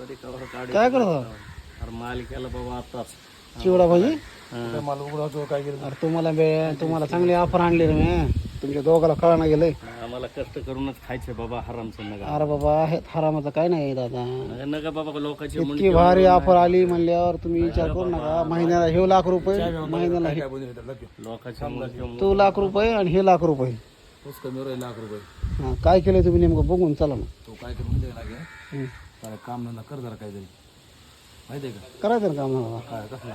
तरी कवर काढी काय करतो? अरे माल केला बाबा आताच. चिवडा भाजी? हा. मला उघडावतो काय केलं? अरे तुम्हाला बे तुम्हाला चांगली ऑफर आणली रे मी. तुमच्या दोघाला कळणं गेलंय. आम्हाला कष्ट करूनच खायचे बाबा हरामचं नका अरे बाबा हे हरामाचं काय नाही दादा. नका- नका बाबा लोकांची इतकी भारी ऑफर आली म्हणल्यावर तुम्ही विचार करू नका. महिन्याला हे लाख रुपये महिन्याला हे- लोकांच्या मुंडक्या तो लाख रुपये आणि हे लाख रुपये. तोच कमी राहील लाख रुपये. हा, काय केलंय तुम्ही नेमकं? बघून चला ना तो काय करून दे लागे हम्म. त्याला काम धंदा कर जरा काहीतरी. माहिती आहे का? करायचं ना काम मला काय कसला?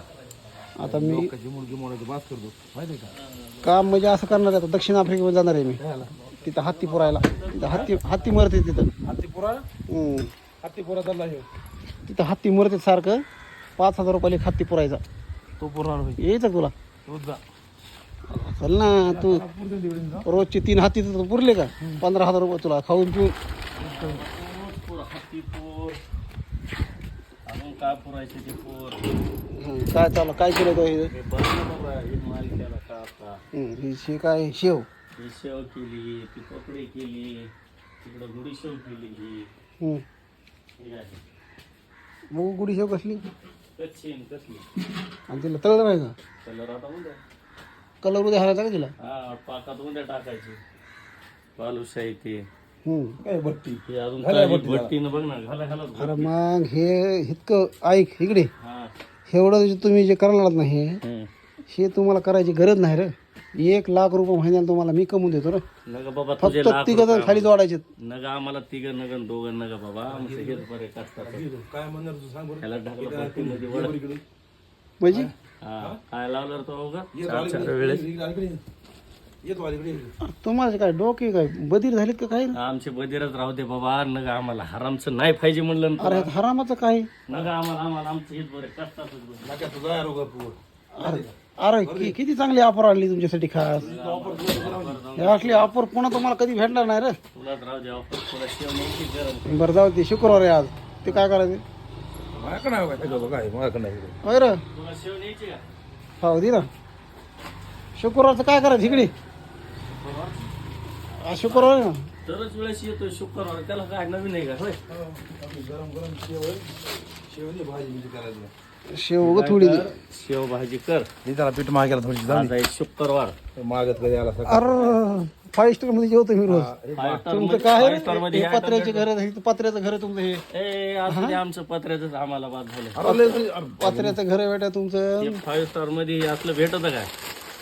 आता मी लोकांची मुलगी मोडायची बास करतो. माहिती आहे का? काम म्हणजे असं करणार आहे आता. दक्षिण आफ्रिकेमध्ये जाणार आहे मी. काय तिथं हत्ती पुरायला. तिथं हत्ती हत्ती मरते तिथं. हत्तीपुरा हम्म. हत्तीपुरा चालला हे तिथं हत्ती मरते सारखं. पाच हजार रुपयाला एक हत्ती पुरायचा. तो पुरा यायचं तुला. तोच जा. चल ना तू रोजचे तीन हत्ती तर पुरले का? पंधरा हजार रुपये तुला खाऊन पिऊन. हत्ती पोर. अजून काय पुरायचे ते पोर? हं, काय चालू काय केलं तो हे? हे बघ ना बाबा हे माल केला का आता? हं, हे शे काय? शेव. ही शेव केली ती पपडी केली तिकडं गुडी शेव केली ही. हं. हे आहे. बघू गुढी शेव कसली? कच्ची आणि कसली? आणि तिला तळलं नाही का? कलर आता उद्या. कलर उद्या हरायचा का तिला? हा पाकात उद्या टाकायची. बालुशाही ते. हं. काय भट्टी? हे अजून काही भट्टीनं बघ ना घाला घाला. अरे मग हे इतकं ऐक इकडे. हा. एवढं जे तुम्ही जे करणार ना हे हम्म. हे तुम्हाला करायची गरज नाही रे. एक लाख रुपये महिन्याला तुम्हाला मी कमवून देतो रे. नका बाबा तुझे फक्त लाख तिघ जण खाली जोडायचे नगा आम्हाला तिघ नग दोघं नगा बाबा आमचं बरे काय म्हणणार तू सांग बरं. ह्याला ढकला भट्टीमध्ये वळ. इकडे. म्हणजे? हा काय लावलं रे तो अवघा? ये चार चार वालीकडे, वेळेस. इकडे, इकडे. ये. तुम्हाला काय डोके काय? बधीर झालेत का काय आमचे बदिरच राहू दे बाबा नगा आम्हाला हरामचं नाही पाहिजे म्हणलं ना अरे हरामाचं काय? नगा आम्हाला आम्हाला आमचं हेच बरे कष्टातच बरं. नाक्यात तुझा आहे रोगा तू. अरे अरे कि- किती चांगली ऑफर आणली तुमच्यासाठी खास? हे असली ऑफर पुन्हा तुम्हाला कधी भेटणार नाही रे? तुलाच राहू दे ऑफर तुला शेव न्यायची गरज. बरं जाऊ ते शुक्रवार आहे आज. ते काय करायचं? माझ्याकडे आहे का? बघा, आहे, माझ्याकडे नाही. होय रे. तुला शेव न्यायची का? हो दे ना. शुक्रवारचं काय करायचं इकडे? आज शुक्रवार आहे ना? दरच वेळेस येतोय शुक्रवार. त्याला काय नवीन आहे का? होय. गरम गरम शेव. शेवनी भाजी बिजी करायची शेव उगं थोडी. दे. शेव भाजी कर. मी त्याला पीठ मागायला थोडीशी जाऊ आज आहे शुक्रवार. दे. मागत कधी आला सकाळ? अरे फाईव्ह स्टारमध्ये जेवतो मी रोज. Five star तुमचं मध्ये- काय? five star आहे? मध्ये हे आहे. पत्र्याचे घर आहे, हे पत्र्याचं घर आहे तुमचं हे. ए असं ते आमचं पत्र्याच आम्हाला बाद झालं अरे लय तुझी- अरे पत्र्याचं घर आहे बेटा तुमचं. फाईव्ह स्टारमध्ये असलं भेटत काय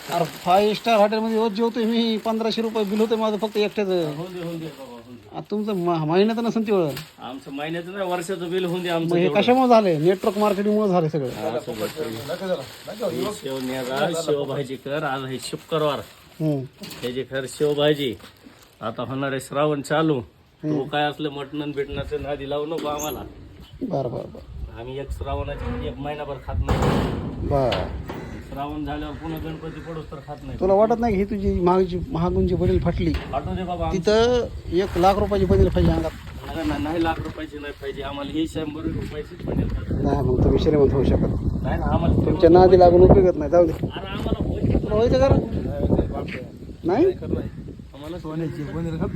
अरे फाईव्ह स्टार हॉटेलमध्ये रोज जेवतोय मी पंधराशे रुपये बिल होतं माझं फक्त एकट्याचं होऊन दे होऊन दे बाबा होऊन दे. आता तुमचं म- महिन्याचं नसेल तेवढं आमचं महिन्याचं नाही वर्षाचं बिल होऊन दे मग आमचं हे तेवढं. कशामुळे झाले नेटवर्क मार्केटिंगमुळे झाले सगळं असं बघ. नका झाला. नका. ही शेव न्यागा शेव भाजी कर आज आहे शुक्रवार हम्म. त्याची खर शेव भाजी आता होणार आहे श्रावण चालू तो काय असलं मटण बिटणाचं नादी लावू नको आम्हाला बरं बरं बरं आम्ही एक श्रावणाची एक महिनाभर खात नाही बरं श्रावण झाल्यावर पुन्हा गणपती पडूस तर खात नाही. तुला वाटत नाही की ही तुझी महागची महागूंची बदल फाटली? पाठवून दे बाबा तिथं एक लाख रुपयाची बदल पाहिजे अंगात. नाही, नाही नाही लाख रुपयाची नाही पाहिजे. आम्हाला ही शंभर रुपयाचीच पाहिजे. नाही मग तुम्ही श्रीमंत होऊ शकत. नाही ना आम्हाला तुमच्या नादी लागून उपयोगत नाही. जाऊ दे. अरे आम्हाला पैसे तुला व्हायचं करा. नाही. आम्हाला सोन्याची पनीर खात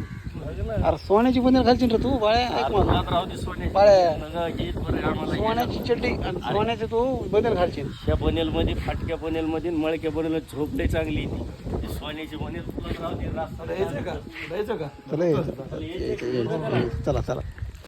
अरे सोन्याची बनेल घालशील रे तू? बाळ्या सोन्यात राहू दे सोने. बाळ्या नगा हेच बरं आहे आम्हाला सोन्याची चड्डी आणि सोन्याचे तू बनेल घालशील. ह्या बनेल मध्ये फाटक्या बनेल मध्ये मळक्या बनेल झोपले चांगली ती ती सोन्याची बनेल तुला राहू दे रास्ता द्यायचं का? द्यायचं चला चला.